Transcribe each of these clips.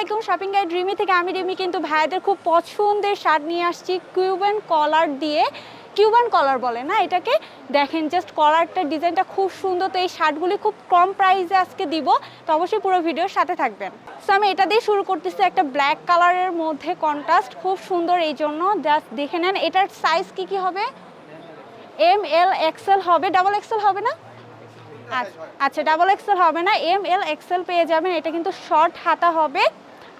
আলাইকুম shopping guide Rimi থেকে আমি রিমি কিন্তু ভাইয়াদের খুব পছন্দের শার্ট নিয়ে আসছি কিউবান কলার দিয়ে। কিউবান কলার বলে না এটাকে? দেখেন জাস্ট কলারটার ডিজাইনটা খুব সুন্দর, তো এই শার্টগুলি খুব কম প্রাইসে আজকে দিব, তো অবশ্যই পুরো ভিডিওর সাথে থাকবেন। সো আমি এটা দিয়ে শুরু করতেছি একটা ব্ল্যাক কালারের মধ্যে কন্ট্রাস্ট খুব সুন্দর এই জন্য। জাস্ট দেখে নেন, এটার সাইজ কি কি হবে? এম এল এক্সেল হবে ডাবল এক্সেল হবে না? আচ্ছা আচ্ছা ডাবল এক্সেল হবে না এম এল এক্সেল পেয়ে যাবেন, এটা কিন্তু শর্ট হাতা হবে।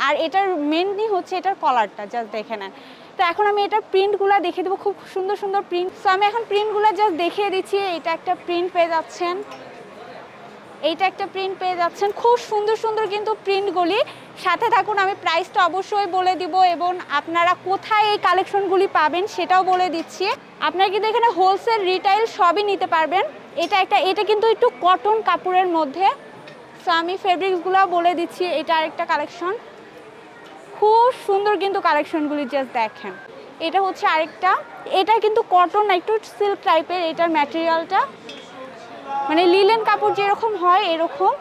আর এটার মেনলি হচ্ছে এটার কলারটা জাস্ট দেখে নেন। তো এখন আমি এটার প্রিন্টগুলো দেখিয়ে দেবো, খুব সুন্দর সুন্দর প্রিন্ট সো আমি এখন প্রিন্টগুলো জাস্ট দেখিয়ে দিচ্ছি এটা একটা প্রিন্ট পেয়ে যাচ্ছেন। এইটা একটা প্রিন্ট পেয়ে যাচ্ছেন। খুব সুন্দর সুন্দর কিন্তু প্রিন্টগুলি সাথে থাকুন, আমি প্রাইসটা অবশ্যই বলে দিব এবং আপনারা কোথায় এই কালেকশনগুলি পাবেন সেটাও বলে দিচ্ছি। আপনারা কিন্তু এখানে হোলসেল রিটাইল সবই নিতে পারবেন। এটা একটা, এটা কিন্তু একটু কটন কাপড়ের মধ্যে। সো আমি ফেব্রিক্সগুলো বলে দিচ্ছি, এটা আরেকটা কালেকশন খুব সুন্দর কিন্তু কালেকশনগুলি জাস্ট দেখেন। এটা হচ্ছে আরেকটা। এটা কিন্তু কটন একটু সিল্ক টাইপের এটার ম্যাটেরিয়ালটা মানে লিলেন কাপড় যেরকম হয় এরকম।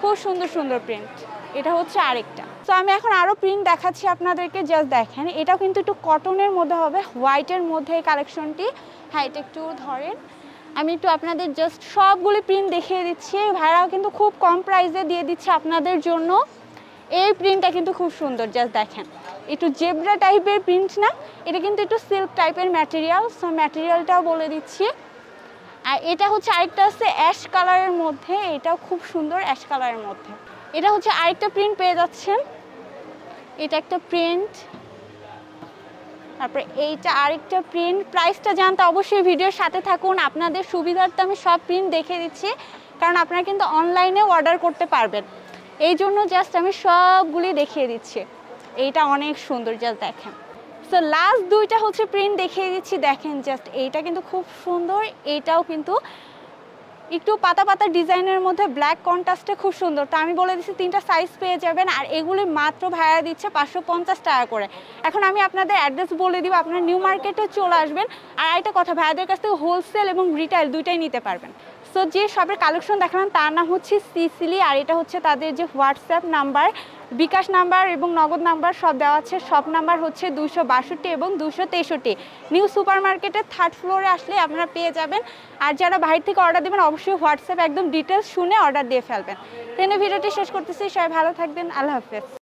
খুব সুন্দর সুন্দর প্রিন্ট এটা হচ্ছে আরেকটা। তো আমি এখন আরও প্রিন্ট দেখাচ্ছি আপনাদেরকে জাস্ট দেখেন। এটাও কিন্তু একটু কটনের মধ্যে হবে হোয়াইটের মধ্যে এই কালেকশনটি। হ্যাঁ এটা একটু ধরেন। আমি একটু আপনাদের জাস্ট সবগুলি প্রিন্ট দেখিয়ে দিচ্ছি। ভাইরাও কিন্তু খুব কম প্রাইসে দিয়ে দিচ্ছে আপনাদের জন্য। এই প্রিন্টটা কিন্তু খুব সুন্দর জাস্ট দেখেন। একটু জেব্রা টাইপের প্রিন্ট না, এটা কিন্তু একটু সিল্ক টাইপের ম্যাটেরিয়াল সো ম্যাটেরিয়ালটাও বলে দিচ্ছি। আর এটা হচ্ছে আরেকটা আছে অ্যাশ কালারের মধ্যে, এটাও খুব সুন্দর অ্যাশ কালারের মধ্যে। এটা হচ্ছে আরেকটা প্রিন্ট পেয়ে যাচ্ছেন। এটা একটা প্রিন্ট তারপরে এইটা আরেকটা প্রিন্ট প্রাইসটা জানতে অবশ্যই ভিডিওর সাথে থাকুন। আপনাদের সুবিধার্থে আমি সব প্রিন্ট দেখে দিচ্ছি, কারণ আপনারা কিন্তু অনলাইনেও অর্ডার করতে পারবেন। এই জন্য জাস্ট আমি সবগুলি দেখিয়ে দিচ্ছি। এইটা অনেক সুন্দর জাস্ট দেখেন। সো লাস্ট দুইটা হচ্ছে প্রিন্ট দেখিয়ে দিচ্ছি। দেখেন জাস্ট এইটা কিন্তু খুব সুন্দর। এইটাও কিন্তু একটু পাতা পাতা ডিজাইনের মধ্যে ব্ল্যাক কন্ট্রাস্টে খুব সুন্দর। তো আমি বলে দিচ্ছি, তিনটা সাইজ পেয়ে যাবেন। আর এগুলি মাত্র ভাড়া দিচ্ছে পাঁচশো পঞ্চাশ টাকা করে। এখন আমি আপনাদের অ্যাড্রেস বলে দিব, আপনারা নিউ মার্কেটে চলে আসবেন। আর একটা কথা, ভাইয়াদের কাছ থেকে হোলসেল এবং রিটেল দুইটাই নিতে পারবেন। সো যে সবের কালেকশন দেখালাম, তার নাম হচ্ছে সিসিলি, আর এটা হচ্ছে তাদের যে হোয়াটসঅ্যাপ নাম্বার বিকাশ নাম্বার এবং নগদ নাম্বার সব দেওয়া আছে। সব নাম্বার হচ্ছে দুশো বাষট্টি এবং দুশো তেষট্টি। নিউ সুপার মার্কেটের থার্ড ফ্লোরে আসলে আপনারা পেয়ে যাবেন। আর যারা বাইরে থেকে অর্ডার দেবেন, অবশ্যই হোয়াটসঅ্যাপ একদম ডিটেলস শুনে অর্ডার দিয়ে ফেলবেন। তেনে ভিডিওটি শেষ করতেছি। সবাই ভালো থাকবেন। আল্লাহ হাফেজ।